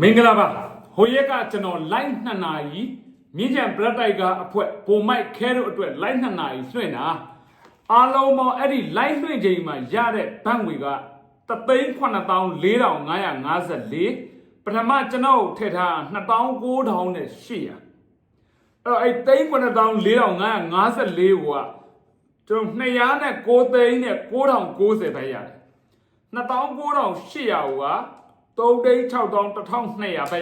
မင်္ဂလာပါဟိုရက်ကကျွန်တော် live 2နာရီမြင်းကြံ black tiger အဖွဲ့ပုံမိုက်ခဲတို့အတွက် live 2နာရီလွှင့်တာအားလုံးပေါင်းအဲ့ဒီ live လွှင့်ချိန်မှာရတဲ့ဘတ်ငွေက3,4554ပထမကျွန်တော်ထည့်ထား2900နဲ့800အဲ့တော့အဲ့3,4554ဟိုကကျွန်တော်209သိန်းနဲ့9090ပဲရတယ်2900 800ဟိုက 3,6200ပဲ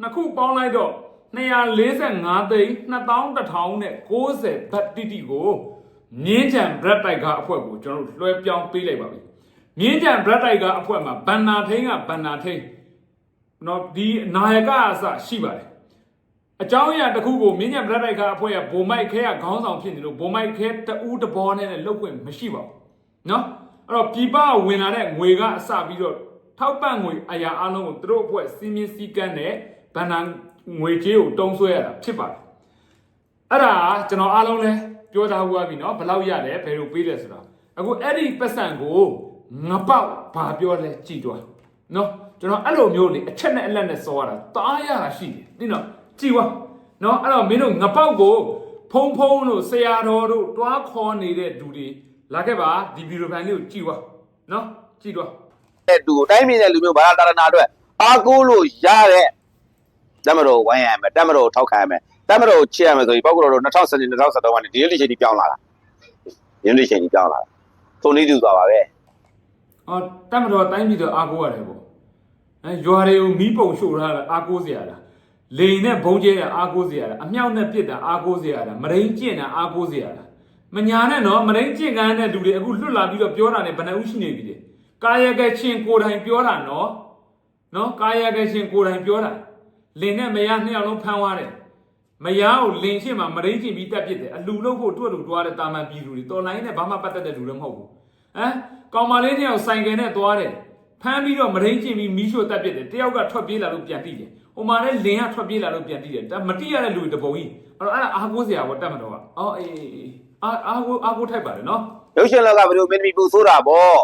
နှစ်ခုပေါင်းလိုက်တော့245သိန်း2100နဲ့60ဘတ်တိတိကိုမြင်းချံ bread bike ကအဖွဲကိုကျွန်တော်လွှဲပြောင်းပေးလိုက်ပါပြီမြင်းချံ bread bike ကအဖွဲမှာဘန္နာထိန်ကဘန္နာထိန်နော်ဒီနာယကအစရှိပါတယ်အကြောင်းအရာတစ်ခုကိုမြင်းညံဗလက်တိုက်ခါအဖွဲ့ကဘုံမိုက်ခဲကခေါင်းဆောင်ဖြစ်နေလို့ဘုံမိုက်ခဲတူးတဘောနဲ့လှုပ်ခွင့်မရှိပါဘူးเนาะအဲ့တော့ပြပဝင်လာတဲ့ငွေကအစပြီးတော့ ထောက်ပံ့ငွေအရာအလုံးကိုသူတို့အဖွဲ့စီမင်းစည်းကမ်းနဲ့ဗန်နာငွေကြေးကိုတုံးဆွဲရတာဖြစ်ပါတယ်အဲ့ဒါကျွန်တော်အားလုံးလဲပြောထားဘူးပြီเนาะဘယ်လောက်ရတယ်ဘယ်လိုပေးလဲဆိုတော့အခုအဲ့ဒီပတ်စံကိုငပေါက်ဘာပြောလဲကြည်သွားเนาะကျွန်တော်အဲ့လိုမျိုးလေအချက်နဲ့အလက်နဲ့စောရတာတားရတာရှိတယ်နိနော်ကြည်ဝါเนาะအဲ့တော့မင်းတို့ငပေါက်ကိုဖုံဖုံတို့ဆရာတော်တို့တွားခေါ်နေတဲ့လူတွေလာခဲ့ပါဒီဗီဒီယိုဖိုင်လေးကိုကြည်ဝါเนาะကြည်သွား တဲ့သူကိုတိုင်းပြည်တဲ့လူမျိုးဘာသာတာရနာအတွက်အားကိုးလို့ရတဲ့တမတော်ဝိုင်းရမယ်တမတော်ထောက်ခံရမယ်တမတော်ချစ်ရမယ်ဆိုပြီးပောက်ကတော့2010 2013ကနေဒီလိုချိန်ကြီးပြောင်းလာတာဒီလိုချိန်ကြီးပြောင်းလာတာသုံးလေးသူသွားပါပဲအော်တတ်မတော်တိုင်းပြည်တော့အားကိုးရတယ်ပေါ့အဲရွာတွေကိုမီးပုံရှို့ထားတာအားကိုးစရာလားလိန်နဲ့ဘုံကျဲတာအားကိုးစရာလားအမြောက်နဲ့ပစ်တာအားကိုးစရာလားမရင်းကျင့်တာအားကိုးစရာလားမညာနဲ့နော်မရင်းကျင့်ကန်းတဲ့လူတွေအခုလွတ်လာပြီးတော့ပြောတာနဲ့ဘယ်နှဦးရှိနေပြီလေ ကာယကချင်းကိုယ်တိုင်ပြောတာနော်နော်ကာယကချင်းကိုယ်တိုင်ပြောတာလင်နဲ့မယားနှစ်ယောက်လုံးဖမ်းသွားတယ်မယားကိုလင်ရှင်းမှာမရင်းကျင့်ပြီးတက်ပစ်တယ်အလူလို့ဖို့တွတ်လို့တွားတဲ့တာမန်ပြည်သူတွေတော်လိုင်းနဲ့ဘာမှပတ်သက်တဲ့လူလည်းမဟုတ်ဘူးဟမ်ကောင်မလေးတစ်ယောက်ဆိုင်ကယ်နဲ့သွားတယ်ဖမ်းပြီးတော့မရင်းကျင်ပြီးမီးရှို့တက်ပစ်တယ်တယောက်ကထွက်ပြေးလာလို့ပြန်တိတယ်ဟိုမှာလည်းလင်ကထွက်ပြေးလာလို့ပြန်တိတယ်ဒါမတိရတဲ့လူတွေတပုံကြီးအဲ့တော့အဲ့ဒါအားကိုးစရာဘောတတ်မတော့ကအော်အေးအေးအေးအာအားကိုးအားကိုးထိုက်ပါတယ်နော်ရုပ်ရှင်လောကဘယ်လိုမင်းသမီးပူဆိုးတာပေါ့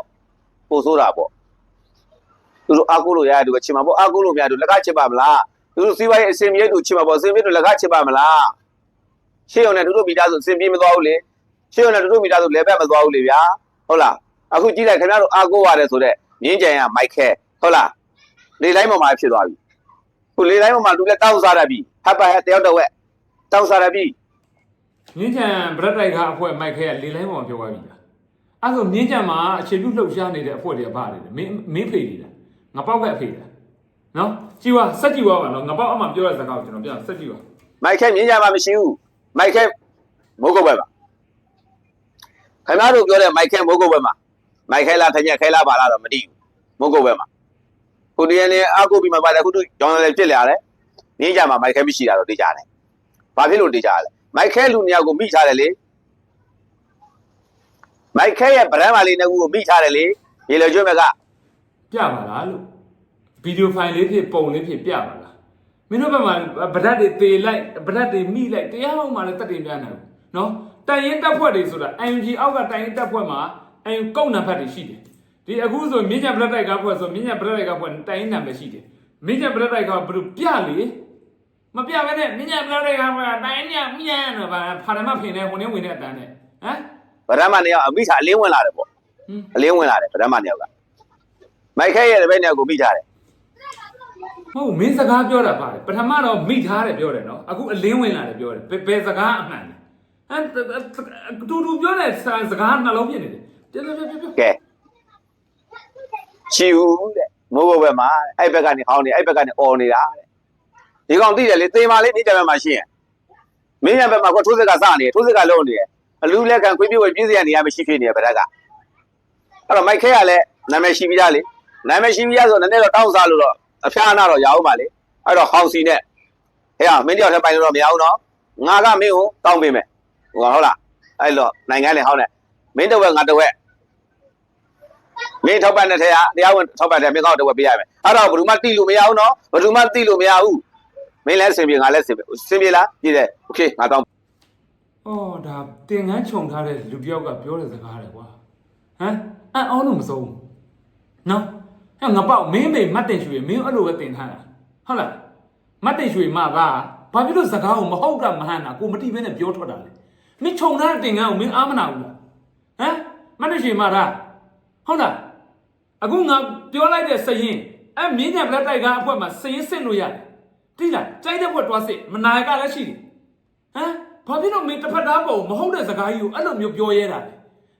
ပူဆိုးတာပေါ့သူတို့အားကိုးလို့ရတဲ့သူကချင်မှာပေါ့အားကိုးလို့မရတဲ့သူလက်ကချစ်ပါမလားသူတို့စီးပွားရေးအစင်မြေသူချင်မှာပေါ့အစင်မြေသူလက်ကချစ်ပါမလားရှေ့ရုံနဲ့သူတို့မိသားစုအစင်ပြေမသွားဘူးလေရှေ့ရုံနဲ့သူတို့မိသားစုလဲဘက်မသွားဘူးလေဗျာဟုတ်လားအခုကြည့်လိုက်ခင်ဗျားတို့အားကိုးရတယ်ဆိုတော့မြင်းကြံရမိုက်ခဲဟုတ်လားလေတိုင်းပေါ်မှာဖြစ်သွားပြီခုလေတိုင်းပေါ်မှာသူလည်းတောက်စားရပြီဟပ်ပါဟဲ့တယောက်တော့ဝက်တောက်စားရပြီမြင်းချံဗရက်တိုက်ကအဖွဲမိုက်ခဲကလေလိုင်းပေါ်မှာပြောသွားပြီလား အဲ့ဆိုမြင်းချံမှာအခြေပြုလှုပ်ရှားနေတဲ့အဖွဲတွေကဘာတွေလဲမင်းမင်းဖေးနေတာငါပေါက်ကအဖေးလားနော်ကြည်ဝါစက်ကြည်ဝါပါနော်ငါပေါက်အမှပြောတဲ့စကားကိုကျွန်တော်ပြန်စက်ကြည်ဝါမိုက်ခဲမြင်းကြံမှာမရှိဘူးမိုက်ခဲမိုးကုတ်ဘက်မှာခင်ဗျားတို့ပြောတဲ့မိုက်ခဲမိုးကုတ်ဘက်မှာမိုက်ခဲလားထညက်ခဲလားပါလားတော့မသိဘူးမိုးကုတ်ဘက်မှာခုဒီနေ့အားကိုးပြီးမှပါတယ်ခုတို့ကြောင်းလည်းပြစ်လာတယ်မြင်းကြံမှာမိုက်ခဲမရှိတာတော့သိကြတယ်ဘာဖြစ်လို့သိကြရလဲမိုက်ခဲလူနှစ်ယောက်ကိုမိထားတယ်လေ မိုက်ခဲရဲ့ဗရမ်းမာလေးနှစ်ခုကိုမိထားတယ်လေရေလွကျွတ်မြက်ကပြပါလားလို့ဗီဒီယိုဖိုင်လေးဖြစ်ပုံလေးဖြစ်ပြပါလားမင်းတို့ဘက်မှာဗဒတ်တွေတေလိုက်ဗဒတ်တွေမိလိုက်တရားအောင်မှလည်းတက်တင်ပြနိုင်ဘူးနော်တိုင်ရင်တက်ဖွဲ့တွေဆိုတာ IMG အောက်ကတိုင်ရင်တက်ဖွဲ့မှာအရင်ကုန်းနံပါတ်တွေရှိတယ်ဒီအခုဆိုမြင်းညံဗလက်တိုက်ကဖွဲ့ဆိုမြင်းညံဗလက်တိုက်ကဖွဲ့တိုင်ရင်နံပါတ်ရှိတယ်မြင်းညံဗလက်တိုက်ကဘယ်လိုပြလေမပြဘဲနဲ့မြင်းညံဗလက်တိုက်ကဖွဲ့တိုင်ရင်မြင်းညံတော့ဗာဖာရမဖင်နေဝင်နေဝင်နေအတန်းနဲ့ဟမ် ဗရမ်းမာနှစ်ယောက်အမိထားအလင်းဝင်လာတယ်ပေါ့ဟွန်းအလင်းဝင်လာတယ်ဗရမ်းမာနှစ်ယောက်ကမိုက်ခဲရဲ့တပည့်နှစ်ယောက်ကိုမိထားတယ်ဟုတ်မင်းစကားပြောတာပါတယ်ပထမတော့မိထားတယ်ပြောတယ်နော်အခုအလင်းဝင်လာတယ်ပြောတယ်ဘယ်ဘယ်စကားအမှန်လဲဟမ်တူတူပြောတဲ့စစကားနှလုံးပြနေတယ်ပြပြပြပြပြကဲချီဦးတဲ့မိုးဘုတ်ဘက်မှာအဲ့ဘက်ကနေဟောင်းနေအဲ့ဘက်ကနေអော်နေတာတဲ့ဒီကောင်သိတယ်လေသေမာလေးမြင့်ကြံဘက်မှာရှိရင်မင်းရဘက်မှာကထိုးစက်ကစနေထိုးစက်ကလုံးနေတယ် အလူလက်ခံခွေးပြေးဝဲပြည့်စရနေရမရှိဖြစ်နေဗရက်ကအဲ့တော့မိုက်ခဲကလည်းနာမည်ရှိပြီးသားလေနာမည်ရှိပြီးသားဆိုနည်းနည်းတော့တောင်းစားလို့တော့အဖျားအနာတော့ရအောင်ပါလေအဲ့တော့ဟောင်းစီနဲ့ဟဲ့မင်းတယောက်ထပ်ပိုင်လို့တော့မရဘူးနော်ငါကမင်းကိုတောင်းပေးမယ်ဟိုဟုတ်လားအဲ့တော့နိုင်ငံလေဟောင်းနေမင်းတစ်ဝက်ငါတစ်ဝက် မင်းထောက်ပံ့တဲ့ထဲကတရားဝင်ထောက်ပံ့တဲ့မင်းကောက်တော့ဝယ်ပေးရမယ်အဲ့တော့ဘယ်သူမှတိလို့မရဘူးနော်ဘယ်သူမှတိလို့မရဘူးမင်းလည်းအဆင်ပြေငါလည်းအဆင်ပြေအဆင်ပြေလားပြည့်တယ်โอเคငါတော့ အော်ဒါတင်ငန်းခြုံထားတဲ့လူတစ်ယောက်ကပြောတဲ့စကားတယ်ကွာဟမ်အံ့အောင်းလို့မစိုးဘူးနော်ဟအဲ့ငါပေါ့မင်းမေမတ်တင်ရွှေမင်းအဲ့လိုပဲတင်ထားတာဟုတ်လားမတ်တင်ရွှေမကဘာဖြစ်လို့စကားကိုမဟုတ်တာမဟန်တာကိုမတိဘဲနဲ့ပြောထွက်တာလေမင်းခြုံထားတဲ့တင်ကန်းကိုမင်းအားမနာဘူးလားဟမ်မတ်တင်ရွှေမလားဟုတ်လားအခုငါပြောလိုက်တဲ့စရင်အဲ့မြင်းညံပလက်တိုက်ကအဖွဲမှာစရင်စစ်လို့ရတယ်တိလားကြိုက်တဲ့ဘွက်တွားစစ်မနာရကလည်းရှိတယ်ဟမ် ဘာဖြစ်လို့မင်းတစ်ဖက်သားပုံမဟုတ်တဲ့စကားကြီးကိုအဲ့လိုမျိုးပြောရဲတာလဲ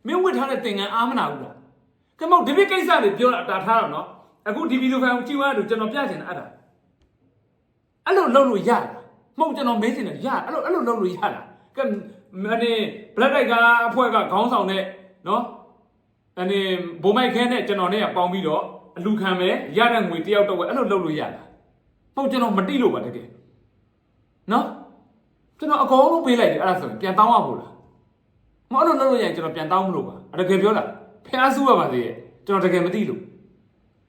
မင်းဝစ်ထားတဲ့တင်ကန်းအားမနာဘူးလားကမောက်ဒီဘိကိစ္စတွေပြောတာတာထားတော့နော်အခုဒီဗီဒီယိုဖိုင်ကိုကြည့်သွားလို့ကျွန်တော်ပြချင်တာအဲ့ဒါအဲ့လိုလုပ်လို့ရတာမဟုတ်ကျွန်တော်မေးချင်တယ်ရအဲ့လိုအဲ့လိုလုပ်လို့ရတာကဲမနေဘလက်တိုက်ကားအဖွဲ့ကခေါင်းဆောင်တဲ့နော်အနေဘိုးမိုက်ခဲနဲ့ကျွန်တော်နဲ့ကပေါင်းပြီးတော့အလူခံမယ်ရတဲ့ငွေတယောက်တော့ပဲအဲ့လိုလုပ်လို့ရတာမဟုတ်ကျွန်တော်မတိလို့ပါတကယ်နော် ကျွန်တော်အကုန်လုံးပေးလိုက်တယ်အဲ့ဒါဆိုရင်ပြန်တောင်းရဖို့လားမဟုတ်အဲ့လိုလုပ်လို့ရရင်ကျွန်တော်ပြန်တောင်းမလို့ပါအတကယ်ပြောတာဖះဆူရပါသေးရဲ့ကျွန်တော်တကယ်မသိလို့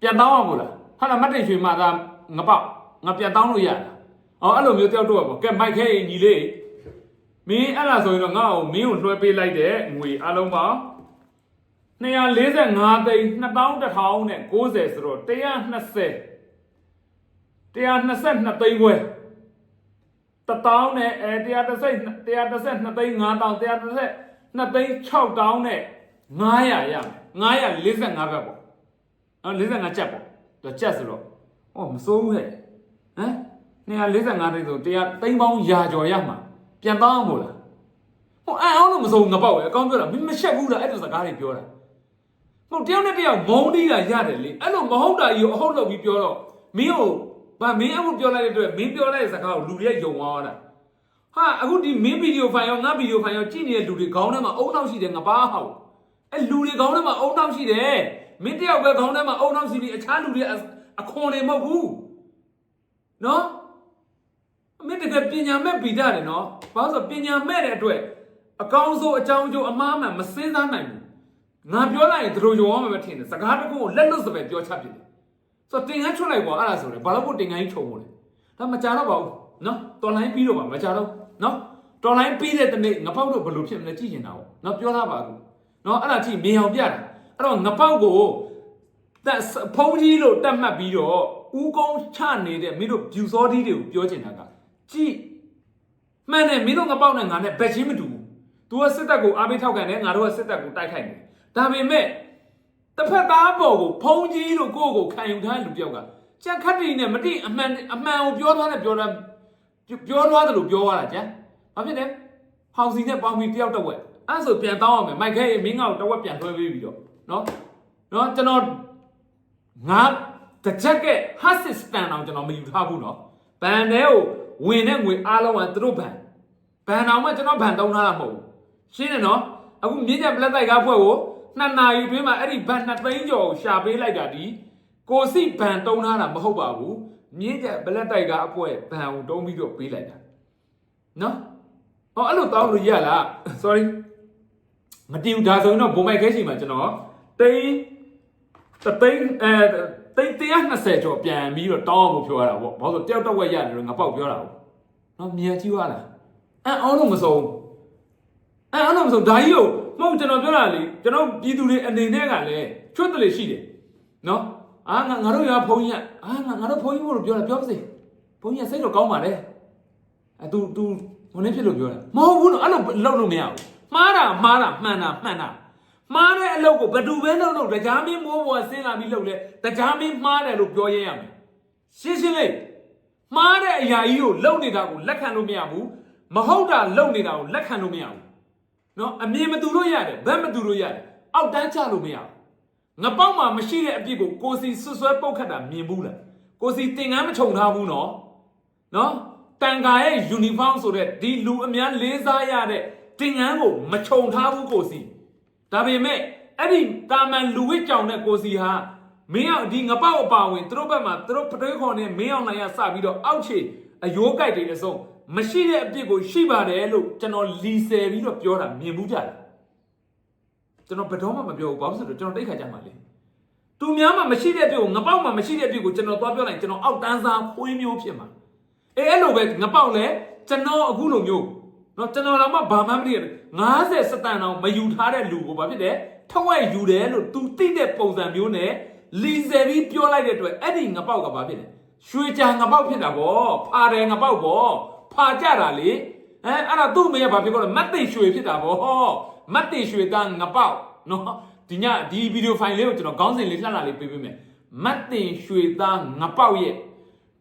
ပြန်တောင်းရဖို့လားဟာလားမတ်တိတ်ရွှေမသားငပေါက်ငါပြန်တောင်းလို့ရတာအော်အဲ့လိုမျိုးတယောက်တော့ပေါ့ကဲမိုက်ခဲရင်ညီလေးမင်းအဲ့ဒါဆိုရင်တော့ငါ့ကိုမင်းကိုလွှဲပေးလိုက်တဲ့ငွေအလုံးပေါင်း245သိန်း2100နဲ့90ဆိုတော့120 122သိန်းခွဲ တတောင်းနဲ့အဲ130 132သိန်း9000 132သိန်း6000နဲ့900ရမယ်945ဘက်ပေါ့နော်45ချက်ပေါ့သူချက်ဆိုတော့ဟောမစိုးဘူးဟဲ့ဟမ်245သိန်းဆို100သိန်းပေါင်းရာကျော်ရမှာပြန်တောင်းအောင်မို့လားဟိုအဲအောင်လို့မစိုးဘူးငပောက်ပဲအကောင်းပြောတာမင်းမရှက်ဘူးလားအဲ့လိုစကားတွေပြောတာဟုတ်တယောက်နဲ့တယောက်မုန်းတီးတာရတယ်လေအဲ့လိုမဟုတ်တာကြီးကိုအဟုတ်လုပ်ပြီးပြောတော့မင်းကို ဗာမင်းအခုပြောလိုက်တဲ့အတွက်မင်းပြောလိုက်တဲ့စကားကိုလူတွေကယုံသွားတာဟာအခုဒီမင်းဗီဒီယိုဖိုင်ရောငါဗီဒီယိုဖိုင်ရောကြည့်နေတဲ့လူတွေခေါင်းထဲမှာအုံနောက်ရှိတယ်ငပါဟောက်အဲ့လူတွေခေါင်းထဲမှာအုံနောက်ရှိတယ်မင်းတယောက်ပဲခေါင်းထဲမှာအုံနောက်ရှိပြီးအခြားလူတွေအခွန်တွေမဟုတ်ဘူးနော်မင်းတကယ်ပညာမဲ့ဗီဒတယ်နော်ဘာလို့ဆိုပညာမဲ့တဲ့အတွက်အကောင်းဆုံးအကြောင်းကျိုးအမှားမှန်မစင်းစားနိုင်ဘူးငါပြောလိုက်ရင်သူတို့ရောမှမထင်နဲ့စကားတစ်ခုကိုလက်လွတ်စပယ်ပြောချပြတယ် ဆိုတော့တင်ကန်းချွတ်လိုက်ကွာအဲ့ဒါဆိုလေဘာလို့ကိုတင်ကန်းကြီးခြုံမို့လဲဒါမကြတော့ပါဘူးနော်တော်လိုင်းပြီးတော့ပါမကြတော့နော်တော်လိုင်းပြီးတဲ့တနေ့ငပောက်တော့ဘယ်လိုဖြစ်မလဲကြည့်နေတာပေါ့နော်ပြောသားပါကူနော်အဲ့ဒါကြည့်မြင်အောင်ပြတာအဲ့တော့ငပောက်ကိုတက်ဖုံးကြီးလို့တက်မှတ်ပြီးတော့ဦးကုန်းချနေတဲ့မင်းတို့ဖြူစောတီးတွေကိုပြောချင်တာကကြည့်မှန်တယ်မင်းတို့ငပောက်နဲ့ငါနဲ့ဘက်ချင်းမတူဘူး तू ကစစ်တပ်ကိုအားပေးထောက်ခံတယ်ငါတို့ကစစ်တပ်ကိုတိုက်ခိုက်တယ်ဒါပေမဲ့ တစ်ဖက်သားပေါ်ကိုဖုံးကြီးလို့ကိုယ့်ကိုခံယူထားတဲ့လူပြောက်ကကြက်ခတ်တီနဲ့မတိအမှန်အမှန်ကိုပြောသွားတယ်ပြောတာပြောသွားတယ်လို့ပြောသွားတာကြက်ဘာဖြစ်လဲဟောင်စီနဲ့ပေါင်းပြီးတယောက်တစ်ဝက်အဲ့ဆိုပြန်တောင်းအောင်မယ်မိုက်ခဲရေမင်းငါ့ကိုတစ်ဝက်ပြန်ထွဲပေးပြီးတော့နော်နော်ကျွန်တော်ငါတစ်ချက်ကဟတ်စစ်စတန်အောင်ကျွန်တော်မယူထားဘူးနော်ဘန်ထဲကိုဝင်တဲ့ငွေအားလုံးကသူတို့ဘန်ဘန်အောင်မှကျွန်တော်ဘန်တုံးထားတာမဟုတ်ဘူးရှင်းတယ်နော်အခုမြင်းကြက်ပလက်တိုက်ကားဖွဲ့ကို နှစ်နာရီတွင်းမှာအဲ့ဒီဘန်နှစ်သိန်းကျော်ကိုရှာပေးလိုက်တာဒီကိုစီဘန်တုံးထားတာမဟုတ်ပါဘူးမြင်းကြက်ပလက်တိုက်ကားအဖွဲဘန်ကိုတုံးပြီးတော့ပေးလိုက်တာနော်ဟောအဲ့လိုတောင်းလို့ရလား sorry မတီးဘူးဒါဆိုရင်တော့ဘုံမိုက်ခဲချိန်မှာကျွန်တော်တိန်းတသိန်းအဲတိန်း120ကျော်ပြန်ပြီးတော့တောင်းအောင်ပြောရတာပေါ့ဘာလို့တယောက်တော့ဝက်ရတယ်လို့ငါပေါက်ပြောတာပေါ့နော်မြန်ကြည့်ရလားအဲအောင်လို့မစုံအဲအောင်လို့မစုံဒါကြီးကို မဟုတ်ကျွန်တော်ပြောတာလေကျွန်တော်ပြည်သူတွေအနေနဲ့ကလည်းချွတ်တယ်လေရှိတယ်နော်အာငါငါတို့ရဖုန်းကြီးအာငါငါတို့ဖုန်းကြီးမို့လို့ပြောတာပြောပါစေဖုန်းကြီးစိတ်တော့ကောင်းပါလေအဲ तू तू ဘယ်နဲ့ဖြစ်လို့ပြောတာမဟုတ်ဘူးနော်အဲ့လိုလုပ်လို့မရဘူးမှားတာမှားတာမှန်တာမှန်တာမှားတဲ့အလုပ်ကိုဘယ်သူပဲလုပ်လို့တရားမင်းမိုးပေါ်ဆင်းလာပြီးလုပ်လဲတရားမင်းမှားတယ်လို့ပြောရရမယ်ရှင်းရှင်းလေးမှားတဲ့အရာကြီးကိုလုပ်နေတာကိုလက်ခံလို့မရဘူးမဟုတ်တာလုပ်နေတာကိုလက်ခံလို့မရဘူး နော်အမြင်မတူလို့ရတယ်ဘက်မတူလို့ရတယ်အောက်တန်းချလို့မရဘူးငပောက်မှာမရှိတဲ့အပြစ်ကိုကိုစီဆွဆွဲပုတ်ခတ်တာမြင်ဘူးလားကိုစီတင်ကန်းမခြုံထားဘူးနော်နော်တန်ခါရဲ့ယူနီဖောင်းဆိုတဲ့ဒီလူအများလေးစားရတဲ့တင်ငန်းကိုမခြုံထားဘူးကိုစီဒါပေမဲ့အဲ့ဒီတာမန်လူဝစ်ကြောင်တဲ့ကိုစီဟာမင်းအောင်ဒီငပောက်အပါဝင်သူတို့ဘက်မှာသူတို့ပတွေးခေါ်နေမင်းအောင်နိုင်ရစပြီးတော့အောက်ခြေအယိုးကြိုက်တွေအစုံ မရှိတဲ့အပြစ်ကိုရှိပါတယ်လို့ကျွန်တော်လီဆယ်ပြီးတော့ပြောတာမြင်ဘူးကြလားကျွန်တော်ဘယ်တော့မှမပြောဘူးဘာလို့ဆိုတော့ကျွန်တော်တိတ်ခါကြမှာလေသူများမှမရှိတဲ့အပြစ်ကိုငပေါက်မှမရှိတဲ့အပြစ်ကိုကျွန်တော်သွားပြောလိုက်ကျွန်တော်အောက်တန်းစားခွေးမျိုးဖြစ်မှာအဲအဲ့လိုပဲငပေါက်လဲကျွန်တော်အခုလိုမျိုးနော်ကျွန်တော်တော့မှဘာမှမသိရ50စတန်တော့မယူထားတဲ့လူကိုဘာဖြစ်တယ်ထဝက်ယူတယ်လို့ तू သိတဲ့ပုံစံမျိုးနဲ့လီဆယ်ပြီးပြောလိုက်တဲ့အတွက်အဲ့ဒီငပေါက်ကဘာဖြစ်လဲရွှေချာငပေါက်ဖြစ်တာဗောဖာတယ်ငပေါက်ဗော ဖာကြတာလေအဲအဲ့ဒါသူ့အမေကဘာဖြစ်ခေါ်လဲမတ်သိရွှေဖြစ်တာဗောမတ်သိရွှေသားငပေါက်နော်ဒီညဒီဗီဒီယိုဖိုင်လေးကိုကျွန်တော်ခေါင်းစဉ်လေးလှလှလေးပေးပေးမယ်မတ်သိရွှေသားငပေါက်ရဲ့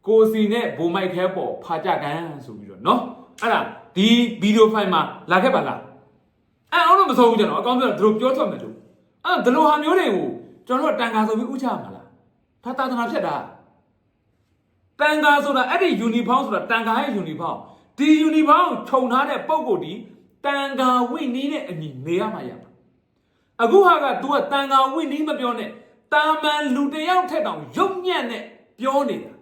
ကိုစီနဲ့ဘိုမိုက်ခဲပေါ်ဖာကြကန်ဆိုပြီးတော့နော်အဲ့ဒါဒီဗီဒီယိုဖိုင်မှာလာခဲ့ပါလားအဲအောင်လို့မဆုံးဘူးကျွန်တော်အကောင်းပြောတော့တို့ပြောထွက်မယ်လို့အဲ့ဒါဒီလိုဟာမျိုးတွေကိုကျွန်တော်တန်ခါဆိုပြီးဥချမှာလားဖတ်တာသနာဖြစ်တာ တန်ခါဆိုတာအဲ့ဒီယူနီဖောင်းဆိုတာတန်ခါရဲ့ယူနီဖောင်းဒီယူနီဖောင်းခြုံထားတဲ့ပုံကိုယ်ဒီတန်ခါဝိနည်းနဲ့အညီနေရမှာရမှာအခုဟာက तू ကတန်ခါဝိနည်းမပြောနဲ့တာမန်လူတစ်ယောက်ထက်တောင်ရုပ်ညံ့နဲ့ပြောနေတာ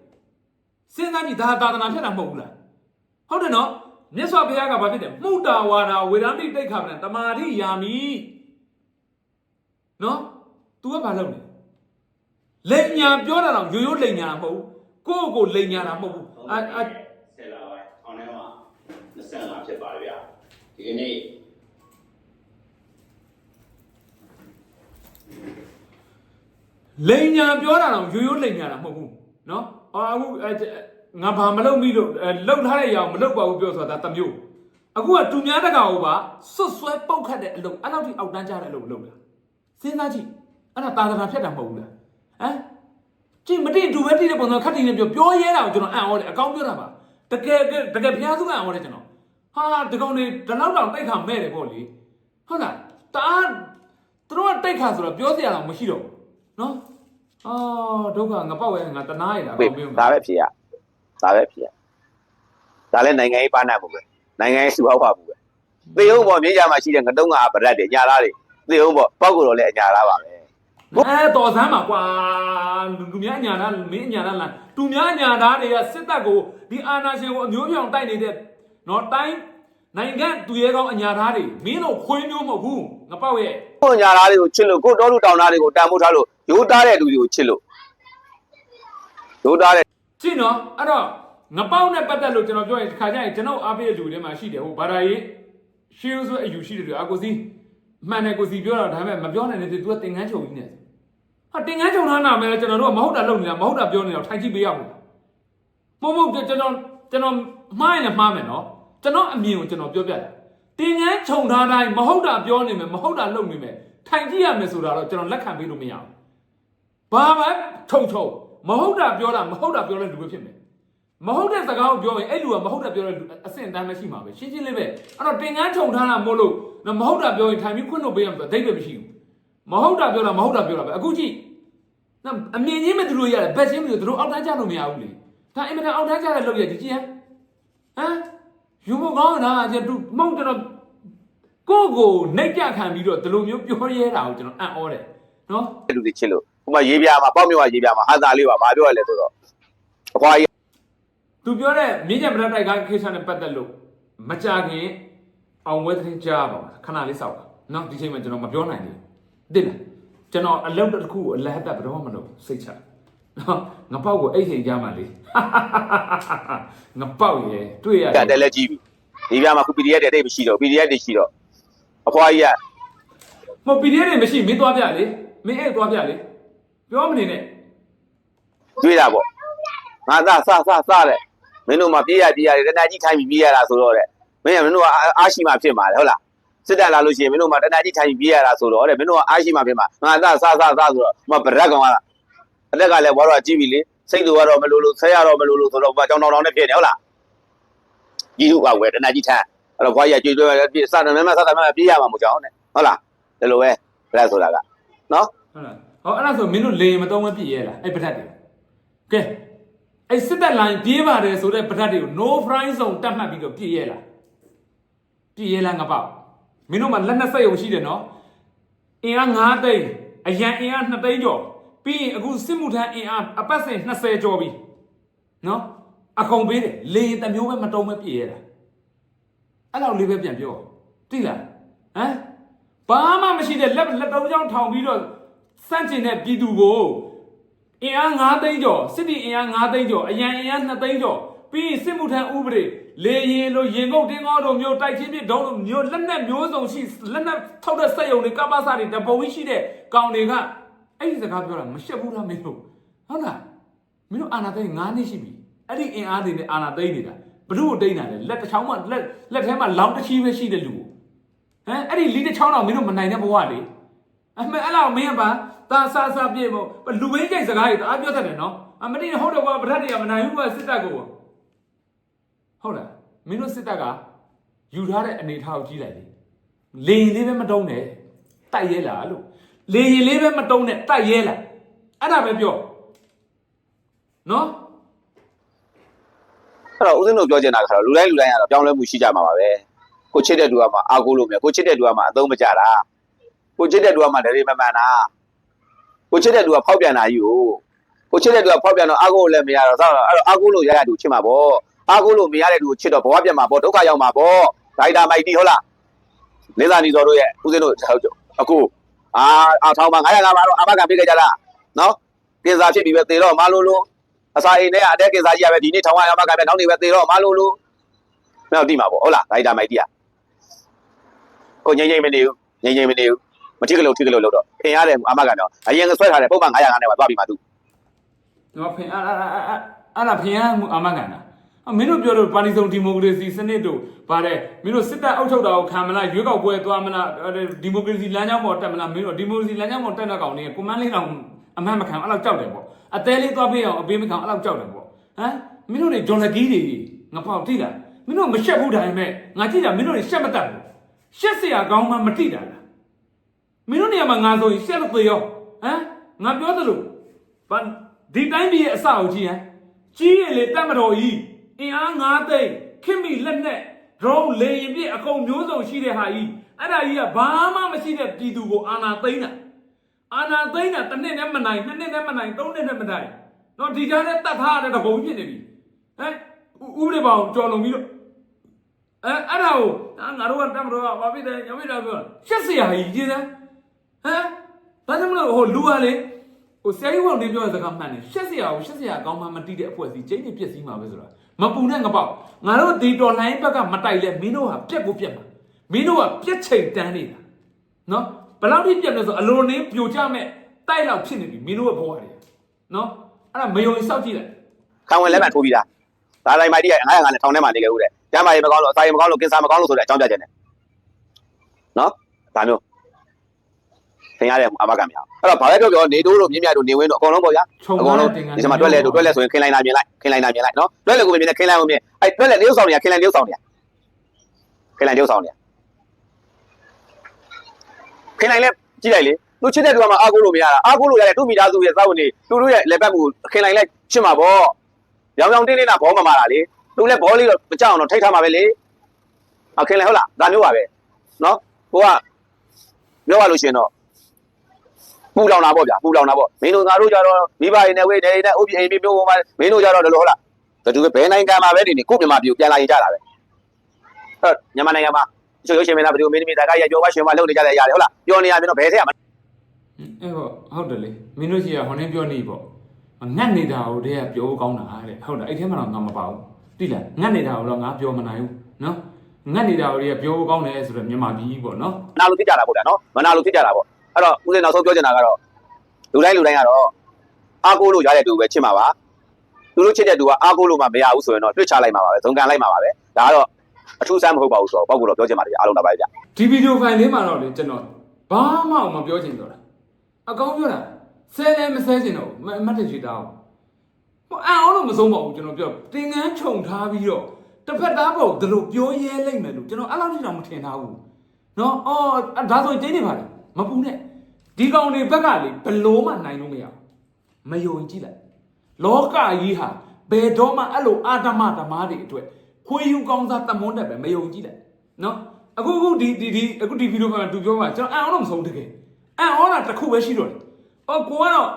စဉ်းစားကြည့်ဒါသာသနာဖြစ်တာမဟုတ်ဘူးလားဟုတ်တယ်နော်မြတ်စွာဘုရားကဘာဖြစ်တယ်မှုတာဝါဒဝေဒန္တိတိတ်ခါမနဲ့တမာတိယာမိနော် तू ကဘာလုပ်လဲလိန်ညာပြောတာတော့ရိုးရိုးလိန်ညာတာမဟုတ်ဘူး ကိုယ့်ကိုယ်လိန်ညာတာမဟုတ်ဘူးအာအာဆယ်လာပိုင်းအောင်းထဲမှာ25ဖြစ်ပါတယ်ဗျာဒီကနေ့လိန်ညာပြောတာတော့ရိုးရိုးလိန်ညာတာမဟုတ်ဘူးနော်အာအခုအဲငါဘာမလုပ်မိလို့အဲလှုပ်ထားတဲ့ຢာင်မလှုပ်ပါဘူးပြောဆိုတာဒါတစ်မျိုးအခုကတူများတကောင်ဟိုပါစွတ်ဆွဲပုတ်ခတ်တဲ့အလုပ်အဲ့လောက်ထိအောက်တန်းကြတဲ့အလုပ်လုပ်တာစဉ်းစားကြည့်အဲ့ဒါသာသနာဖြတ်တာမဟုတ်ဘူးလားဟမ်ကြည့်မတင်တူ ပဲတိတဲ့ပုံစံခတ်တင်နေပြောပြောရဲတာကိုကျွန်တော်အံ့ဩတယ်အကောင်းပြောတာပါတကယ်တကယ်ဘုရားစုကအံ့ဩတယ်ကျွန်တော်ဟာဒီကောင်တွေဒီလောက်တောင်တိုက်ခါမဲ့တယ်ပေါ့လေဟုတ်လားတအားသူတို့ကတိုက်ခါဆိုတော့ပြောစရာတော့မရှိတော့ဘူးနော်အော်ဒုက္ခငါပောက်ရဲငါတနာရတာပေးကောင်းပြောဒါပဲဖြစ်ရဒါပဲဖြစ်ရဒါလည်းနိုင်ငံရေးပါဏတ်မှုပဲနိုင်ငံရေးစုဟောက်ပါမှုပဲသေဟုတ်ပေါ့မြေကြမှာရှိတဲ့ငတုံးကဗရက်တွေညာလားတွေသေဟုတ်ပေါ့ပောက်ကိုတော့လည်းအညာလားပါပဲ အဲတော်စမ်းပါကွာလူလူများညာသားမင်းညာသားလားသူများညာသားတွေကစစ်တပ်ကိုဒီအာဏာရှင်ကိုအမျိုးပြောင်တိုက်နေတဲ့နော်တိုင်းနိုင်ငံသူရဲကောင်းအညာသားတွေမင်းတို့ခွေးမျိုးမဟုတ်ဘူးငပောက်ရဲ့ကိုညာလားတွေကိုချစ်လို့ကိုတော်လူတောင်သားတွေကိုတန်ဖိုးထားလို့ရိုးသားတဲ့လူတွေကိုချစ်လို့ရိုးသားတဲ့ကြည့်နော်အဲ့တော့ငပောက်နဲ့ပတ်သက်လို့ကျွန်တော်ပြောရင်ဒီခါကျရင်ကျွန်တော်အားပေးတဲ့လူတွေမှာရှိတယ်ဟိုဘာသာရေးရှင်းဆိုအယူရှိတယ်သူအကိုစီမှန်တယ်ကိုစီပြောတာဒါပေမဲ့မပြောနိုင်တဲ့သူကတင်ငန်းချုပ်ကြီးနေ ဟာတင်ငန်းချုပ်ထားနာမယ်ကျွန်တော်တို့ကမဟုတ်တာလုပ်နေတာမဟုတ်တာပြောနေတာထိုင်ကြည့်ပေးရမှာမဟုတ်မဟုတ်ကျွန်တော်ကျွန်တော်မှားရင်လည်းမှားမယ်နော်ကျွန်တော်အမြင်ကိုကျွန်တော်ပြောပြတယ်တင်ငန်းခြုံထားတိုင်းမဟုတ်တာပြောနေမယ်မဟုတ်တာလုပ်နေမယ်ထိုင်ကြည့်ရမယ်ဆိုတာတော့ကျွန်တော်လက်ခံပေးလို့မရဘူးဘာမှထုံထုံမဟုတ်တာပြောတာမဟုတ်တာပြောတဲ့လူပဲဖြစ်မယ်မဟုတ်တဲ့စကားကိုပြောရင်အဲ့လူကမဟုတ်တာပြောတဲ့လူအဆင့်အတန်းမရှိမှာပဲရှင်းရှင်းလေးပဲအဲ့တော့တင်ငန်းခြုံထားတာမို့လို့နော်မဟုတ်တာပြောရင်ထိုင်ပြီးခွင့်လို့ပေးရမှာဆိုအဓိပ္ပာယ်မရှိဘူး မဟုတ်တာပြောတာမဟုတ်တာပြောတာပဲအခုကြည့်နော်အမြင်ချင်းမသူတို့ရတယ်ဘက်ချင်းမသူတို့အောက်တန်းကြလို့မရဘူးလေဒါအင်မတန်အောက်တန်းကြတဲ့လုပ်ရကြည့်ကြည့်ဟမ်ဟမ်ယူမကောင်းတာကျတူမဟုတ်တော့ကိုယ့်ကိုနှိပ်ကြခံပြီးတော့ဒီလိုမျိုးပြောရဲတာကိုကျွန်တော်အံ့ဩတယ်နော်လူတွေချစ်လို့ဟိုမှာရေးပြမှာပေါ့မြို့ကရေးပြမှာဟာသာလေးပါဘာပြောရလဲဆိုတော့အခွာကြီးသူပြောတဲ့မြင်းကြံပရတိုက်ကကိစ္စနဲ့ပတ်သက်လို့မကြခင်အောင်ဝဲတဲ့ကြားပါခဏလေးစောက်ပါနော်ဒီချိန်မှာကျွန်တော်မပြောနိုင်ဘူး သိလားကျွန်တော်အလုပ်တစ်ခုကိုအလဟတ်တက်ဘယ်တော့မှမလုပ်ဘူးစိတ်ချနော်ငပောက်ကိုအဲ့ချိန်ကြားမှာလေငပောက်ရေတွေ့ရကတက်လက်ကြီးပြီရေးပြမှာခု PDF တဲ့တိတ်မရှိတော့ PDF တွေရှိတော့အခွာကြီးကမဟုတ် PDF တွေမရှိမင်းသွားပြလေမင်းအဲ့သွားပြလေပြောမနေနဲ့တွေးတာပေါ့ငါသာစစစတဲ့မင်းတို့မှပြေးရပြေးရတယ်တဏှာကြီးထိုင်ပြီးပြေးရတာဆိုတော့တဲ့မင်းကမင်းတို့ကအားရှိမှဖြစ်မှာလေဟုတ်လား စစ်တပ်လာလို့ရှိရင်မင်းတို့မှတဏှာကြီးထိုင်ပြီးပြေးရတာဆိုတော့တဲ့မင်းတို့ကအားရှိမှဖြစ်မှာငါသာစစစဆိုတော့မဗရက်ကောင်ကအလက်ကလည်းဘောတော့ကြည့်ပြီလေစိတ်တူကတော့မလို့လို့ဆဲရတော့မလို့လို့ဆိုတော့ဘာကြောင်တောင်တောင်နဲ့ဖြစ်နေဟုတ်လားကြီးတို့ကဝယ်တဏှာကြီးထိုင်အဲ့တော့ဘွားကြီးကကြွေးတွဲပြေးစတယ်မမစတယ်မမပြေးရမှာမဟုတ်ကြောင်းနဲ့ဟုတ်လားဒီလိုပဲဗရက်ဆိုတာကနော်ဟုတ်လားဟောအဲ့ဒါဆိုမင်းတို့လေရင်မတုံးမပြည့်ရဲလားအဲ့ပထတ်တွေကဲအဲ့စစ်တပ်လိုင်းပြေးပါတယ်ဆိုတဲ့ပထတ်တွေကို no fry zone တတ်မှတ်ပြီးတော့ပြည့်ရဲလားပြည့်ရဲလားငါပေါ့ မင်းတို့မှာလက်နှစ်ဆက်ရုံရှိတယ်နော်အင်အား9သိန်းအရန်အင်အား2သိန်းကျော်ပြီးရင်အခုစစ်မှုထမ်းအင်အားအပတ်စဉ်20ကျော်ပြီနော်အကုန်ပေးတယ်လေရင်တစ်မျိုးပဲမတုံးမပြည့်ရဲတာအဲ့လောက်လေးပဲပြန်ပြောတိလားဟမ်ဘာမှမရှိတဲ့လက်လက်တုံးချောင်းထောင်ပြီးတော့စန့်ကျင်တဲ့ပြည်သူကိုအင်အား9သိန်းကျော်စစ်တီအင်အား9သိန်းကျော်အရန်အင်အား2သိန်းကျော် ပြီးရင်စစ်မှုထမ်းဥပဒေလေရင်လိုရင်ကုတ်တင်းကောတို့မျိုးတိုက်ချင်းပြဒုံးလိုမျိုးလက်နက်မျိုးစုံရှိလက်နက်ထောက်တဲ့စက်ယုံတွေကပ္ပစတွေတပုံကြီးရှိတဲ့ကောင်တွေကအဲ့ဒီစကားပြောတာမရှက်ဘူးလားမင်းတို့ဟုတ်လားမင်းတို့အာနာသိန်း9နှစ်ရှိပြီအဲ့ဒီအင်အားတွေနဲ့အာနာသိန်းနေတာဘလို့ကိုတိန်းတာလဲလက်တစ်ချောင်းမှလက်လက်ထဲမှာလောင်းတစ်ချီးပဲရှိတဲ့လူကိုဟမ်အဲ့ဒီလီတစ်ချောင်းတော့မင်းတို့မနိုင်တဲ့ဘဝလေအမေအဲ့လောက်မင်းကပါသာဆာဆာပြေမို့လူဝင်းကြိုက်စကားတွေတအားပြောတတ်တယ်နော်အမတိဟုတ်တော့ကွာဗဒတ်တွေကမနိုင်ဘူးကွာစစ်တပ်ကို ဟုတ်လားမင်းတို့စစ်တပ်ကယူထားတဲ့အနေထားကိုကြည့်လိုက်လေလေရင်လေးပဲမတုံးနဲ့တိုက်ရဲလားလို့လေရင်လေးပဲမတုံးနဲ့တိုက်ရဲလားအဲ့ဒါပဲပြောနော်အဲ့တော့ဦးဇင်းတို့ပြောချင်တာကတော့လူတိုင်းလူတိုင်းကတော့ပြောင်းလဲမှုရှိကြမှာပါပဲကိုချစ်တဲ့သူကမှအားကိုးလို့မရကိုချစ်တဲ့သူကမှအသုံးမကျတာကိုချစ်တဲ့သူကမှဒရေမမှန်တာကိုချစ်တဲ့သူကဖောက်ပြန်တာကြီးကိုကိုချစ်တဲ့သူကဖောက်ပြန်တော့အားကိုးလည်းမရတော့ဆိုတော့အဲ့တော့အားကိုးလို့ရရတူချစ်မှာပေါ့ အားကိုးလို့မရတဲ့သူကိုချစ်တော့ဘဝပြတ်မှာပေါ့ဒုက္ခရောက်မှာပေါ့ဒိုက်တာမိုက်တီဟုတ်လားလေးစားနေတော်တို့ရဲ့ဦးဇင်းတို့အခုအာအာထောင်းမှာ900မှာတော့အာမခံပေးခဲ့ကြလားနော်ကင်စာဖြစ်ပြီးပဲသေတော့မလို့လို့အစာအိမ်နဲ့အတက်ကင်စားကြီးရပဲဒီနေ့ထောင်ရမှာကပဲနောက်နေပဲသေတော့မလို့လို့မင်းတို့တိမှာပေါ့ဟုတ်လားဒါဒါမိုက်တိရကိုငိမ့်ငိမ့်မနေဘူးငိမ့်ငိမ့်မနေဘူးမထိကလို့ထိကလို့လို့တော့အင်ရတယ်အမကတော့အရင်ကဆွဲထားတယ်ပုံမှန်900နဲ့ပါသွားပြီးမှသူနော်ဖင်အဲ့အဲ့အဲ့အဲ့ဒါဖင်ရမှုအာမခံတာ အမင်းတို့ပြောလို့ပါတီစုံဒီမိုကရေစီစနစ်တို့ဗါတဲ့မင်းတို့စစ်တပ်အုပ်ချုပ်တာကိုခံမလားရွေးကောက်ပွဲသွားမလားဒီမိုကရေစီလမ်းကြောင်းပေါ်တက်မလားမင်းတို့ဒီမိုကရေစီလမ်းကြောင်းပေါ်တက်တဲ့ကောင်တွေကကွန်မန်းလေးတောင်အမှန်မခံအဲ့လောက်ကြောက်တယ်ပေါ့အသေးလေးသွားပေးအောင်အပေးမခံအဲ့လောက်ကြောက်တယ်ပေါ့ဟမ်မင်းတို့တွေဂျွန်လကီးတွေငပေါက်တိတာမင်းတို့မရှက်ဘူးဒါပေမဲ့ငါကြည့်တာမင်းတို့တွေရှက်မတတ်ဘူးရှက်စရာကောင်းမှမတိတာလားမင်းတို့နေရာမှာငါဆိုရင်ရှက်လို့သေရောဟမ်ငါပြောသလိုဒီတိုင်းပြည်ရဲ့အစအုပ်ကြီးဟမ်ကြီးရလေတတ်မတော်ကြီး အင်အား၅သိန်းခင်မီလက်နဲ့ drone လေရင်ပြည့်အကုန်မျိုးစုံရှိတဲ့ဟာကြီးအဲ့ဒါကြီးကဘာမှမရှိတဲ့ပြည်သူကိုအာဏာသိမ်းတာအာဏာသိမ်းတာတစ်နှစ်နဲ့မနိုင်နှစ်နှစ်နဲ့မနိုင်သုံးနှစ်နဲ့မနိုင်တော့ဒီကြားနဲ့တတ်ထားတဲ့တပုံဖြစ်နေပြီဟမ်ဥပဒေပေါင်းကြော်လုံပြီးတော့အဲအဲ့ဒါကိုအာငါတို့ကတက်မတော်ကဘာဖြစ်တယ်ညမိတာပြောရှက်စရာကြီးကြီးစမ်းဟမ်ဘာကြောင့်မလို့ဟိုလူကလေဟိုဆရာကြီးဝန်တင်ပြောတဲ့စကားမှန်တယ်ရှက်စရာကိုရှက်စရာကောင်းမှမတိတဲ့အဖွဲ့အစည်းကျင်းနေပြည့်စည်မှာပဲဆိုတာ မပူနဲ့ငပေါက်ငါတို့ဒီတော်လိုင်းဘက်ကမတိုက်လဲမင်းတို့ဟာပြက်ကိုပြက်မှာမင်းတို့ကပြက်ချိန်တန်းနေတာနော်ဘယ်လောက်ထိပြက်လဲဆိုအလိုနည်းပြိုကျမဲ့တိုက်လောက်ဖြစ်နေပြီမင်းတို့ရဲ့ဘဝတွေနော်အဲ့ဒါမယုံရင်စောက်ကြည့်လိုက်ခံဝင်လက်မှတ်ထိုးပြီးသားဒါတိုင်းမိုက်တိရ900နဲ့ထောင်ထဲမှာနေခဲ့ဦးတဲ့ကျမ်းမာရေးမကောင်းလို့အစာရေးမကောင်းလို့ကင်ဆာမကောင်းလို့ဆိုတဲ့အကြောင်းပြချက်နဲ့နော်ဒါမျိုး သင်ရတယ်အမကမရအဲ့တော့ဘာလဲပြောပြောနေတိုးတို့မြင့်မြတ်တို့နေဝင်းတို့အကုန်လုံးပေါ့ဗျာခြုံအကုန်လုံးဒီမှာတွက်လဲတို့တွက်လဲဆိုရင်ခင်လိုက်နာမြင်လိုက်ခင်လိုက်နာမြင်လိုက်နော်တွက်လဲကိုမြင်တယ်ခင်လိုက်ကိုမြင်အဲ့တွက်လဲတရုပ်ဆောင်နေရခင်လိုက်တရုပ်ဆောင်နေရခင်လိုက်တရုပ်ဆောင်နေရခင်လိုက်လဲကြည့်လိုက်လေသူချစ်တဲ့သူကမှအားကိုးလို့မရတာအားကိုးလို့ရတဲ့သူ့မိသားစုရဲ့စောက်ဝင်နေသူတို့ရဲ့လက်ပတ်မှုခင်လိုက်လဲချစ်မှာပေါ့ရောင်ရောင်တင်းတင်းတာဘောမမာတာလေသူလည်းဘောလေးတော့မကြောက်အောင်တော့ထိတ်ထားမှာပဲလေအခင်လိုက်ဟုတ်လားဒါမျိုးပါပဲနော်ကိုကပြောရလို့ရှိရင်တော့ ပူလောင်တာပေါ့ဗျာပူလောင်တာပေါ့မင်းတို့ငါတို့ကြတော့မိဘတွေနဲ့ဝေးနေနဲ့ဥပ္ပိအိမ်မျိုးမျိုးမှာမင်းတို့ကြတော့လို့ဟုတ်လားဘယ်သူပဲဘယ်နိုင်ငံမှာပဲနေနေကိုမြန်မာပြည်ကိုပြန်လာရင်ကြတာပဲအဲ့မြန်မာနိုင်ငံမှာချိုးရုပ်ရှင်မင်းသားဘယ်သူမင်းသမီးတာကရပြောပါရှင်မလုပ်နေကြတဲ့အရာတွေဟုတ်လားပြောနေရမင်းတို့ဘယ်ထဲရမလဲအဲ့ပေါ့ဟုတ်တယ်လေမင်းတို့ရှိရဟိုနေပြောနေပေါ့ငတ်နေတာဟိုတည်းကပြောကောင်းတာတဲ့ဟုတ်လားအဲ့ထဲမှာတော့ငါမပါဘူးတိလားငတ်နေတာဟိုတော့ငါပြောမနိုင်ဘူးနော်ငတ်နေတာဟိုတည်းကပြောကောင်းတယ်ဆိုတော့မြန်မာပြည်ပေါ့နော်မနာလို့ဖြစ်ကြတာပေါ့ဗျာနော်မနာလို့ဖြစ်ကြတာပေါ့ အဲ့တော့ဦးဇင်းနောက်ဆုံးပြောချင်တာကတော့လူတိုင်းလူတိုင်းကတော့အားကိုးလို့ရတဲ့သူပဲချစ်မှာပါသူတို့ချစ်တဲ့သူကအားကိုးလို့မှမရဘူးဆိုရင်တော့တွစ်ချလိုက်မှာပါပဲဇုံကန်လိုက်မှာပါပဲဒါကတော့အထူးဆန်းမဟုတ်ပါဘူးဆိုတော့ပေါ့ကူတော့ပြောချင်ပါတယ်အားလုံးတော့ပါပဲဗျဒီဗီဒီယိုဖိုင်လေးမှာတော့လေကျွန်တော်ဘာမှမပြောချင်တော့တာအကောင်းပြောတာဆဲလဲမဆဲချင်တော့ဘူးမမတ်တချီတောင်းဟိုအံ့အောင်လို့မဆုံးပါဘူးကျွန်တော်ပြောတင်ငန်းခြုံထားပြီးတော့တစ်ဖက်သားပေါ့ဒီလိုပြောရဲလိုက်မယ်လို့ကျွန်တော်အဲ့လောက်ထိတော့မထင်ထားဘူးနော်အော်ဒါဆိုရင်ကျင်းနေပါလေ မပူနဲ့ဒီကောင်တွေဘက်ကလေဘလို့မှနိုင်လို့မရဘူးမယုံကြည့်လိုက်လောကကြီးဟာဘယ်တော့မှအဲ့လိုအာတမဓမ္မတွေအတွက်ခွေးယူကောင်းစားတမွန်းတက်ပဲမယုံကြည့်လိုက်နော်အခုအခုဒီဒီဒီအခုဒီဗီဒီယိုမှာသူပြောမှာကျွန်တော်အံ့အောင်လို့မဆုံးတကယ်အံ့အောင်တာတစ်ခုပဲရှိတော့တယ်။အော်ကိုကတော့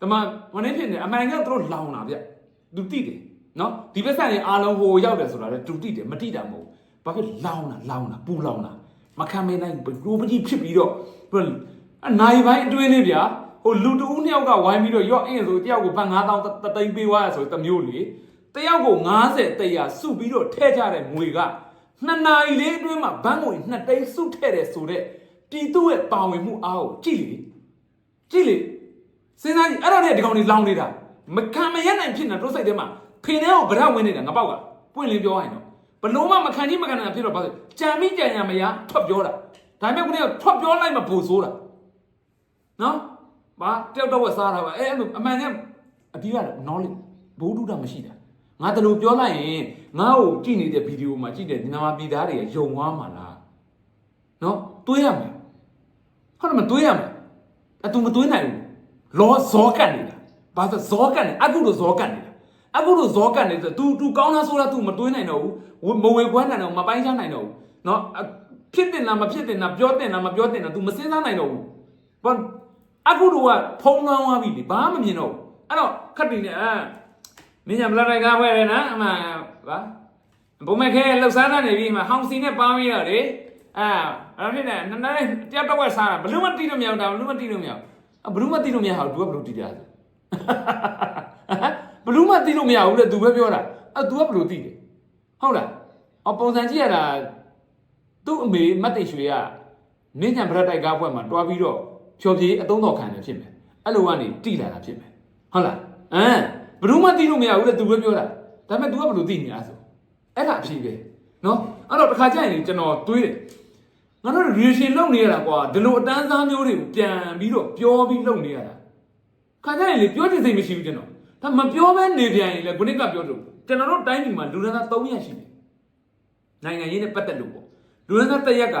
ဒီမှာမနေ့ဖြစ်နေအမှန်ကသူတို့လောင်တာဗျ။သူတိတယ်နော်ဒီဘက်ဆိုင်ရင်အားလုံးဟိုရောက်တယ်ဆိုတာလေသူတိတယ်မတိတာမဟုတ်ဘူး။ဘာဖြစ်လောင်တာလောင်တာပူလောင်တာ မခံမနိုင်ဘူးပကြီးဖြစ်ပြီးတော့အနိုင်ပိုင်းအတွင်းလေးဗျာဟိုလူတူဦးနှစ်ယောက်ကဝိုင်းပြီးတော့ရော့အင်းဆိုတယောက်ကိုဘတ်9000တသိန်းပေးသွားရဆိုတမျိုးလေတယောက်ကို90တရာစုပြီးတော့ထဲကြတဲ့ငွေကနှစ်နာရီလေးအတွင်းမှာဘန်းငွေနှစ်သိန်းစုထည့်တယ်ဆိုတော့ပြည်သူရဲ့ပါဝင်မှုအားကိုကြည့်လေကြည့်လေစဉ်းစားကြည့်အဲ့တော့လေဒီကောင်တွေလောင်နေတာမခံမရနိုင်ဖြစ်နေတို့စိတ်ထဲမှာဖင်ထဲကိုဗရဝင်နေတာငါပေါက်ကပွင့်လင်းပြောရရင်တော့ ဘလို့မှမခံကြီးမခံနိုင်ဖြစ်တော့ဘာလို့ကြံမိကြံရမရထွက်ပြောတာဒါပေမဲ့ခုနကထွက်ပြောလိုက်မှပိုဆိုးတာနော်ဘာတယောက်တော့စားတာပါအဲအဲ့လိုအမှန်နဲ့အပြီးကတော့ knowledge ဘိုးတူတာမရှိတာငါတလူပြောလိုက်ရင်ငါ့ကိုကြည့်နေတဲ့ဗီဒီယိုမှာကြည့်တဲ့မြန်မာပြည်သားတွေကယုံသွားမှာလားနော်တွေးရမယ်ဟုတ်တယ်မတွေးရမယ်အတူမတွေးနိုင်ဘူးလောဇောကတ်နေတာဘာသာဇောကတ်နေအခုလိုဇောကတ်နေတာ အခုလိုဇောကတ်နေဆို तू तू ကောင်းလားဆိုလား तू မတွေးနိုင်တော့ဘူးမဝေခွဲနိုင်တော့ဘူးမပိုင်းခြားနိုင်တော့ဘူးနော်အဖြစ်တင်လားမဖြစ်တင်လားပြောတင်လားမပြောတင်လား तू မစဉ်းစားနိုင်တော့ဘူးဘာအခုတော့ကဖုံးလွှမ်းသွားပြီလေဘာမှမမြင်တော့ဘူးအဲ့တော့ခက်တင်နေအာမင်းညာဘလရိုက်ကားဖွဲတယ်နော်အမှဗာဘုံမခဲလှုပ်ရှားတတ်နေပြီမှာဟောင်စီနဲ့ပေါင်းပြီးတော့လေအာအဲ့ဖြစ်နေနည်းနည်းတယောက်တော့ဝက်စားတာဘလို့မတီးလို့မရဘူးဒါဘလို့မတီးလို့မရဘူးအဘလို့မတီးလို့မရဘူး तू ကဘလို့တီးကြလဲဘ လူးမှသိလို့မရဘူးလေသူပဲပြောတာအဲ तू ကဘလို့သိလဲဟုတ်လားအော်ပုံစံကြည့်ရတာသူ့အမေမတ်တိတ်ရွှေကနင်းညံဗရက်တိုက်ကားဘွက်မှာတွားပြီးတော့ဖြော်ဖြေးအတုံးတော်ခံနေဖြစ်မယ်အဲ့လိုကနေတိလာတာဖြစ်မယ်ဟုတ်လားအမ်ဘလို့မှသိလို့မရဘူးလေသူပဲပြောတာဒါပေမဲ့ तू ကဘလို့သိနေလားဆိုအဲ့ဒါအဖြစ်ပဲနော်အဲ့တော့တခါကျရင်ကျွန်တော်တွေးတယ်ငါတို့ relation လုပ်နေရတာကွာဒီလိုအတန်းစားမျိုးတွေကိုပြန်ပြီးတော့ပြောပြီးလုပ်နေရတာခါကျရင်လေပြောချင်စိတ်မရှိဘူးကျွန်တော် ဒါမပြောဘဲနေပြန်ရင်လည်းခုနကပြောတော့ကျွန်တော်တို့တိုင်းပြည်မှာလူရန်သား300ရှိတယ်နိုင်ငံရေးနဲ့ပတ်သက်လို့ပေါ့လူရန်သားတစ်ရက်က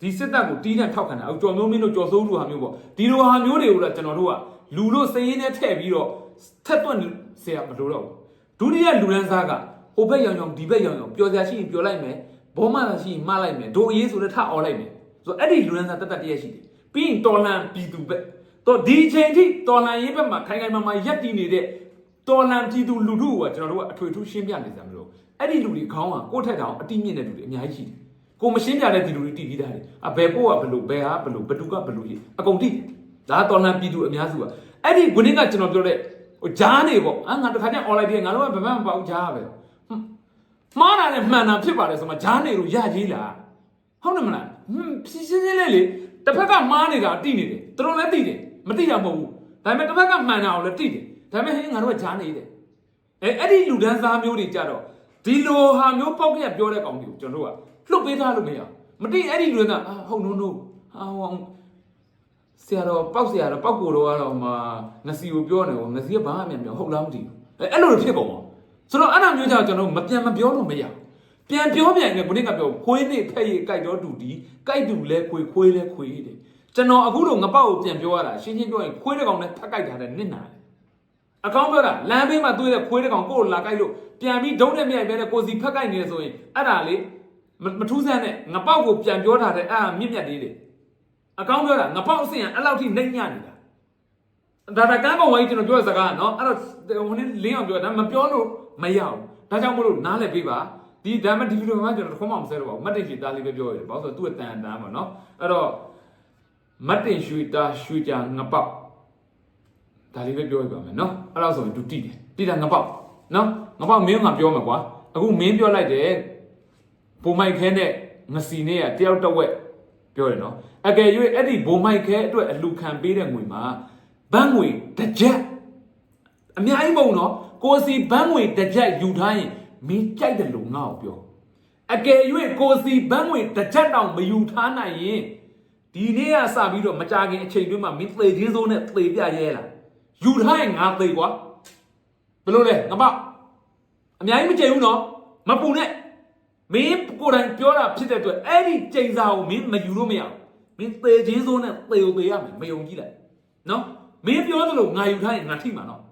ဒီစစ်တပ်ကိုတီးတန့်ထောက်ခံတာအော်ကျော်မျိုးမင်းတို့ကျော်စိုးတို့ဟာမျိုးပေါ့ဒီလိုဟာမျိုးတွေကိုတော့ကျွန်တော်တို့ကလူလို့စရင်နဲ့ထည့်ပြီးတော့ထက်သွက်ဆရာမလိုတော့ဘူးဒုတိယလူရန်သားကဟိုဘက်ရောင်ရောင်ဒီဘက်ရောင်ရောင်ပျော်စရာရှိရင်ပျော်လိုက်မယ်ဘောမလာရှိရင်မလိုက်မယ်ဒိုအရေးဆိုတော့ထအော်လိုက်မယ်ဆိုတော့အဲ့ဒီလူရန်သားတက်တက်တရရှိတယ်ပြီးရင်တော်လန်ပြည်သူပဲ တော့ဒီအချိန်ထိတော်လန်ရေးဘက်မှာခိုင်ခိုင်မာမာရက်တည်နေတဲ့တော်လန်ပြည်သူလူထုကကျွန်တော်တို့ကအထွေထူးရှင်းပြနေကြမလို့အဲ့ဒီလူတွေခေါင်းကကိုယ့်ထက်တောင်အတိမြင့်တဲ့လူတွေအများကြီးရှိတယ်ကိုမရှင်းပြတဲ့ဒီလူတွေတည်ပြီးသားတယ်အဘယ်ပို့ကဘလို့ဘယ်ဟာဘလို့ဘသူကဘလို့ကြီးအကုန်တိတယ်ဒါတော်လန်ပြည်သူအများစုကအဲ့ဒီခုနကကျွန်တော်ပြောတဲ့ဟိုဂျားနေပေါ့အာငါတခါကျ online ပြေငါတို့ကဘယ်မှမပေါ့ဂျားပဲဟွန်းမှားတာနဲ့မှန်တာဖြစ်ပါတယ်ဆိုမှဂျားနေလို့ရကြီးလားဟုတ်တယ်မလားဟွန်းရှင်းရှင်းလေးလေတစ်ဖက်ကမှားနေတာတိနေတယ်သူတို့လည်းတိတယ် မတိတာမဟုတ်ဘူးဒါပေမဲ့တစ်ဖက်ကမှန်တာကိုလည်းတိတယ်ဒါပေမဲ့ဟင်းငါတို့ကဂျားနေတယ်အဲအဲ့ဒီလူဒန်းစားမျိုးတွေကြတော့ဒီလိုဟာမျိုးပေါက်ကရပြောတဲ့ကောင်တွေကိုကျွန်တော်တို့ကလှုပ်ပေးထားလို့မရဘူးမတိအဲ့ဒီလူကအာဟုတ်နိုးနိုးဟာဟောဆရာတော်ပောက်ဆရာတော်ပောက်ကိုတော်ကတော့မှငစီကိုပြောနေပေါ့ငစီကဘာမှမပြောဟုတ်လားမသိဘူးအဲအဲ့လိုဖြစ်ကုန်ပါဆိုတော့အဲ့လိုမျိုးကြောင့်ကျွန်တော်မပြန်မပြောလို့မရဘူးပြန်ပြောပြန်ရင်ဘုရင်ကပြောခွေးနေဖက်ရည်ကြိုက်တော့တူဒီကြိုက်တူလဲခွေခွေးလဲခွေတယ် ကျွန်တော်အခုတော့ငပောက်ကိုပြန်ပြောရတာရှင်းရှင်းပြောရင်ခွေးတဲ့ကောင်နဲ့ဖက်ကြိုက်တာတဲ့နစ်နာတယ်အကောင်းပြောတာလမ်းဘေးမှာတွေ့တဲ့ခွေးတဲ့ကောင်ကိုယ်လာကြိုက်လို့ပြန်ပြီးဒုံးနဲ့မြိုက်ပဲတဲ့ကိုစီဖက်ကြိုက်နေဆိုရင်အဲ့ဒါလေမထူးဆန်းတဲ့ငပောက်ကိုပြန်ပြောထားတဲ့အဲ့ဒါမြင့်မြတ်လေးတွေအကောင်းပြောတာငပောက်အစင်အဲ့လောက်ထိနှိမ့်ညနေတာဒါဒါကန်းကောင်ဝိုင်းကျွန်တော်ပြောတဲ့စကားကနော်အဲ့တော့ဟိုနေ့လင်းအောင်ပြောတာမပြောလို့မရဘူးဒါကြောင့်မလို့နားလည်ပေးပါဒီဒါမှဒီဗီဒီယိုမှာကျွန်တော်တစ်ခွန်းမှမဆဲတော့ပါဘူးမတ်တင်ရှိသားလေးပဲပြောရတယ်ဘာလို့ဆိုတော့သူ့အတန်အတန်ပါနော်အဲ့တော့ မတ်တင်ရွှေသားရွှေကြငပောက်ဒါလေးပဲပြောရပါမယ်နော်အဲ့တော့ဆိုရင်သူတိတယ်တိတာငပောက်နော်ငပောက်မင်းကပြောမှာကွာအခုမင်းပြောလိုက်တယ်ဘုံမိုက်ခဲနဲ့ငစီနဲ့ကတယောက်တစ်ဝက်ပြောရနော်အကယ်၍အဲ့ဒီဘုံမိုက်ခဲအတွက်အလူခံပေးတဲ့ငွေမှာဘန်းငွေတစ်ကြက်အများကြီးမဟုတ်နော်ကိုစီဘန်းငွေတစ်ကြက်ယူထားရင်မင်းကြိုက်တယ်လို့ငါ့ကိုပြောအကယ်၍ကိုစီဘန်းငွေတစ်ကြက်တောင်မယူထားနိုင်ရင် ဒီနေ့ကစပြီးတော့မကြခင်အချိန်တွင်းမှာမင်းသေချင်းစိုးနဲ့သေပြရဲလားယူထားရင်ငါသေကွာဘယ်လိုလဲငါပေါ့အများကြီးမကြိမ်ဘူးနော်မပူနဲ့မင်းကိုယ်တိုင်ပြောတာဖြစ်တဲ့အတွက်အဲ့ဒီကြိမ်စာကိုမင်းမယူလို့မရဘူးမင်းသေချင်းစိုးနဲ့သေကိုသေရမယ်မယုံကြည်လိုက်နော်မင်းပြောသလိုငါယူထားရင်ငါထိမှာနော်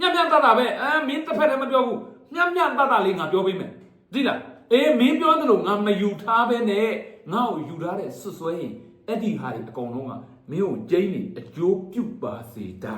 ညံ့ညံ့တတ်တာပဲအဲမင်းတစ်ဖက်တည်းမပြောဘူးညံ့ညံ့တတ်တာလေးငါပြောပေးမယ်သိလားအေးမင်းပြောတယ်လို့ငါမယူထားပဲနဲ့ငါ့ကိုယူထားတဲ့ဆွဆွဲရင် အဲ့ဒီဟာတွေအကုန်လုံးကမင်းကိုကျင်းနေအကျိုးပြုပါစေတာ